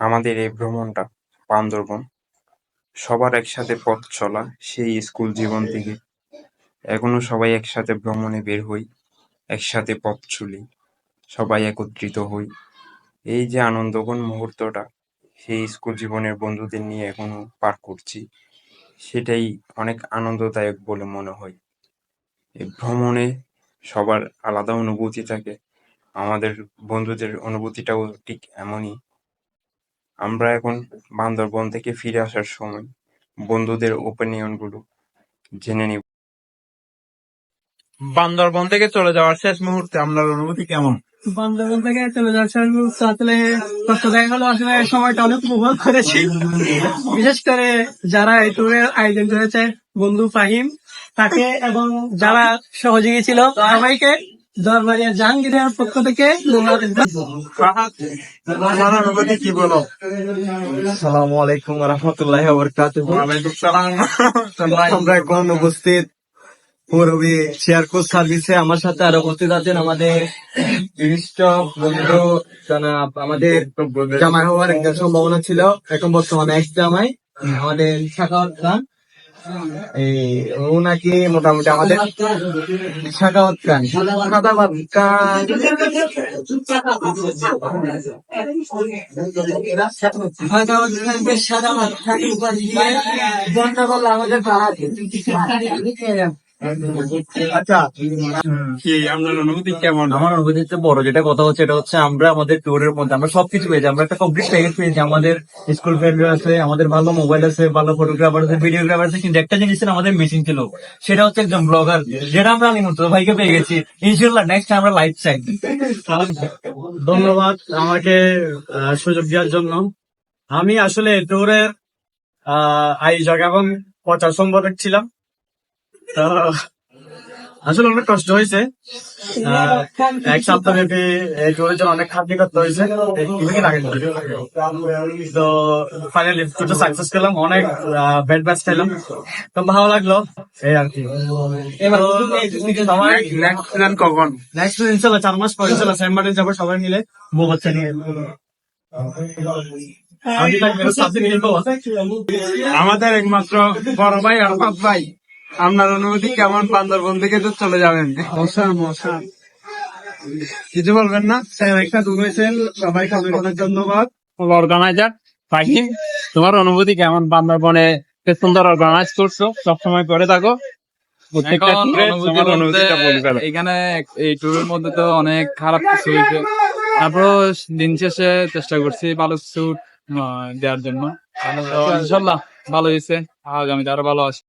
আমাদের এই ভ্রমণটা, বান্দরবন, সবার একসাথে পথ চলা, সেই স্কুল জীবন থেকে। এখনও সবাই একসাথে ভ্রমণে বের হই, একসাথে পথ চলি, সবাই একত্রিত হই। এই যে আনন্দঘন মুহূর্তটা, সেই স্কুল জীবনের বন্ধুদের নিয়ে এখনও পার করছি, সেটাই অনেক আনন্দদায়ক বলে মনে হয়। এই ভ্রমণে সবার আলাদা অনুভূতি থাকে, আমাদের বন্ধুদের অনুভূতিটাও ঠিক এমনই। আমরা এখন বান্দরবন থেকে ফিরে আসার সময় বন্ধুদের ওপিনিয়নগুলো জেনে নিব। বান্দরবন থেকে চলে যাওয়ার শেষ মুহূর্তে আপনার অনুভূতি কেমন? বান্দরবন থেকে চলে যাচ্ছে আসলে কষ্ট দেখা গেল আসলে সময়টা অনেক উপভোগ করেছি। বিশেষ করে যারা এই ট্যুরের আয়োজন করেছে বন্ধু ফাহিম তাকে এবং যারা সহযোগী ছিল সবাইকে দরবারিয়া জাহাঙ্গীরের পক্ষ থেকে আমার কি বলো? আসসালামু আলাইকুম রহমতুল্লাহ সালাম। আমরা এখন উপস্থিত পূর্বে শেয়ার কোচ সার্ভিসে। আমার সাথে আরও উপস্থিত আছেন আমাদের বিশিষ্ট বন্ধু জনাব আমাদের জামাই হওয়ার একটা সম্ভাবনা ছিল। এখন বর্তমানে এক জামাই। আমাদের শাখা খান এই ও নাকি মোটামুটি আমাদের শাখাওয়াত খান শাখাওয়াত খান শাখাওয়াত খান উপাধি দিয়ে বন্ধ করল আমাদের পাহাড়ে আচ্ছা আমার অনুভূতি হচ্ছে বড় যেটা কথা হচ্ছে হচ্ছে আমরা আমাদের ট্যুরের মধ্যে, আমরা সবকিছু পেয়েছি, আমরা কমপ্লিট পেয়েছি, আমাদের স্কুল ফ্রেন্ড আছে, আমাদের ভালো মোবাইল আছে, ভালো ফটোগ্রাফার আছে ভিডিওগ্রাফার আছে, কিন্তু একটা জিনিস আমাদের ছিল, সেটা হচ্ছে একজন ব্লগার যেটা আমরা মুর্তজা ভাইকে পেয়ে গেছি। ইনশাল্লাহ নেক্সট আমরা লাইভ চাই। ধন্যবাদ আমাকে সুযোগ দেওয়ার জন্য। আমি আসলে ট্যুরের আয়োজক এবং প্রচার সম্পাদক ছিলাম। আসলে অনেক কষ্ট হয়েছে। এক সপ্তাহ ব্যাপী এই ট্যুরের জন্য অনেক খাদ্য করতে হয়েছে। তো ফাইনালি ট্যুরটা সাকসেস পেলাম অনেক ব্যাড ব্যাচ খেলাম। তো ভালো লাগল। এই আর কি। এবার নেক্সট প্ল্যান কখন? নেক্সট ইনশাল্লাহ চার মাস পরে ইনশাল্লাহ মার্টিন যাব সবাই মিলে। বউ বাচ্চা নিয়ে। আমাদের একমাত্র বড় ভাই আরফাত ভাই। আপনার অনুভূতি কেমন বান্দরবন থেকে তো চলে যাবেন? মশান মশান কিছু বলবেন না? স্যার একটা দূরেছেন সবাইকে অনেক অনেক ধন্যবাদ। অর্গানাইজার ফাহিম তোমার অনুভূতি কেমন বান্দরবনে? বেশ সুন্দর অর্গানাইজ করছ। সবসময় করে থাকো। প্রত্যেকটা এখন এই ট্যুরের মধ্যে তো অনেক খারাপ কিছু হয়েছে। তারপরও দিন শেষে চেষ্টা করছি ভালো কিছু দেওয়ার জন্য। ইনশাল্লাহ ভালো হয়েছে। আগামীতে আরও ভালো আসবে